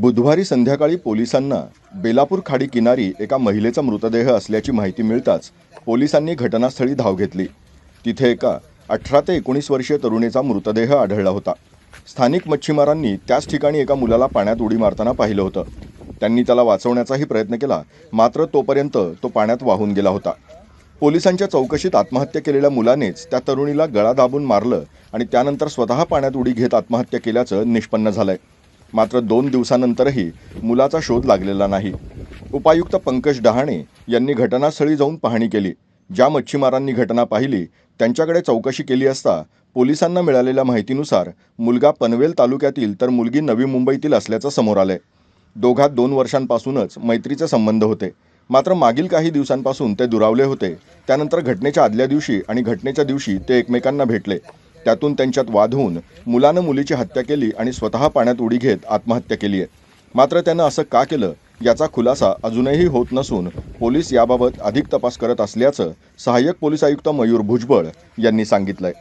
बुधवारी संध्याकाळी पोलिसांना बेलापूर खाडी किनारी एका महिलेचा मृतदेह असल्याची माहिती मिळताच पोलिसांनी घटनास्थळी धाव घेतली. तिथे एका अठरा ते एकोणीस वर्षीय तरुणीचा मृतदेह आढळला होता. स्थानिक मच्छीमारांनी त्याच ठिकाणी एका मुलाला पाण्यात उडी मारताना पाहिलं होतं. त्यांनी त्याला वाचवण्याचाही प्रयत्न केला मात्र तोपर्यंत तो पाण्यात वाहून गेला होता. पोलिसांच्या चौकशीत आत्महत्या केलेल्या मुलानेच त्या तरुणीला गळा दाबून मारलं आणि त्यानंतर स्वतः पाण्यात उडी घेत आत्महत्या केल्याचं निष्पन्न झालंय. मात्र दोन दिवसानंतरही मुलाचा शोध लागलेला नाही. उपायुक्त पंकज डहाणे यांनी घटनास्थळी जाऊन पाहणी केली. ज्या मच्छीमारांनी घटना पाहिली त्यांच्याकडे चौकशी केली असता पोलिसांना मिळालेल्या माहितीनुसार मुलगा पनवेल तालुक्यातील तर मुलगी नवी मुंबईतील असल्याचं समोर आलंय. दोघात दोन वर्षांपासूनच मैत्रीचे संबंध होते. मात्र मागील काही दिवसांपासून ते दुरावले होते. त्यानंतर घटनेच्या आदल्या दिवशी आणि घटनेच्या दिवशी ते एकमेकांना भेटले. त्यातून त्यांच्यात वाद होऊन मुलानं मुलीची हत्या केली आणि स्वतः पाण्यात उडी घेत आत्महत्या केली आहे. मात्र त्यानं असं का केलं याचा खुलासा अजूनही होत नसून पोलीस याबाबत अधिक तपास करत असल्याचं सहाय्यक पोलीस आयुक्त मयूर भुजबळ यांनी सांगितलंय.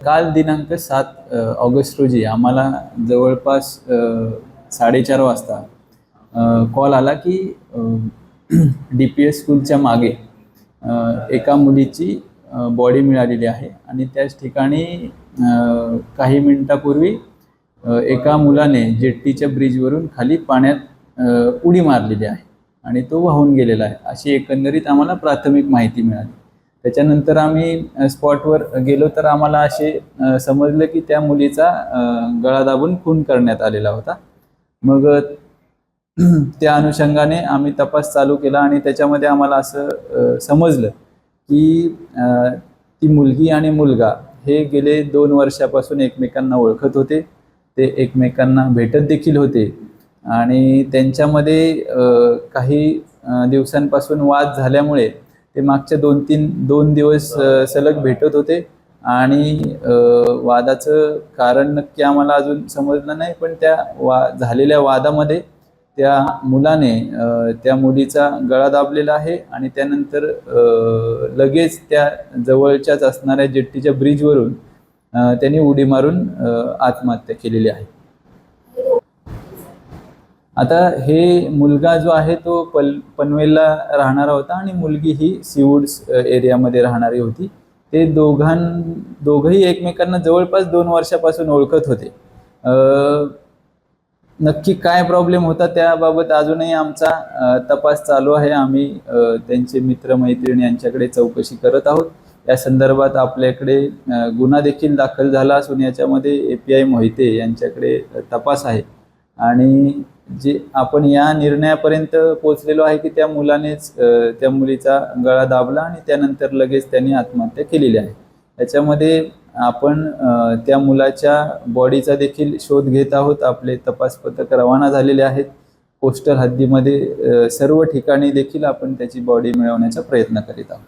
काल दिनांक सात ऑगस्ट रोजी आम्हाला जवळपास साडेचार वाजता कॉल आला की डी पी एस स्कूलच्या मागे एका मुलीची बॉडी मिळालेली आहे. आणि त्याच ठिकाणी काही मिनिटापूर्वी एका मुलाने जेट्टीच्या ब्रिजवरून खाली पाण्यात उडी मारलेली आहे. आणि तो वाहून गेलेला आहे. अशी एकंदरीत आम्हाला प्राथमिक माहिती मिळाली. त्याच्यानंतर आम्ही स्पॉटवर गेलो तर आम्हाला असे समजलं की त्या मुलीचा गळा दाबून खून करण्यात आलेला होता. मग त्या अनुषंगाने आम्ही तपास चालू केला आणि त्याच्यामध्ये आम्हाला असं समजलं की ती मुलगी आणि मुलगा हे गेले दोन वर्षापासून एकमेकांना ओळखत होते. ते एकमेकांना भेटत देखील होते. आणि त्यांच्यामध्ये काही दिवसांपासून वाद झाल्यामुळे ते मागच्या दोन तीन दोन दिवस सलग भेटत होते. आणि वादाचं कारण नक्की आम्हाला अजून समजलं नाही पण त्या वा झालेल्या वादामध्ये त्या मुलाने त्या मुलीचा गळा दाबलेला आहे आणि त्यानंतर लगेच त्या जवळच्याच असणाऱ्या जेट्टीच्या ब्रिजवरून त्यांनी उडी मारून आत्महत्या केलेली आहे. आता हे मुलगा जो आहे तो पल पनवेलला राहणारा होता आणि मुलगी ही सीवूड्स एरियामध्ये राहणारी होती. ते दोघां दोघंही एकमेकांना जवळपास दोन वर्षापासून ओळखत होते. नक्की काय प्रॉब्लेम होता त्याबाबत अजूनही आमचा तपास चालू आहे. आम्ही त्यांचे त्यांचे मित्रमैत्रिणी यांच्याकडे चौकशी करत आहोत. या संदर्भात आपल्याकडे गुन्हा देखील दाखल झाला असून याच्यामध्ये ए पी आय मोहिते यांच्याकडे तपास आहे. आणि जे आपण या निर्णयापर्यंत पोचलेलो आहे की त्या मुलानेच त्या मुलीचा गळा दाबला आणि त्यानंतर लगेच त्यांनी आत्महत्या केलेली आहे. याच्यामध्ये आपण त्या मुलाच्या बॉडीचा देखील शोध घेत आहोत. आपले तपास पथक रवाना झालेले आहेत. कोस्टल हद्दीमध्ये सर्व ठिकाणी देखील आपण त्याची बॉडी मिळवण्याचा प्रयत्न करीत आहोत.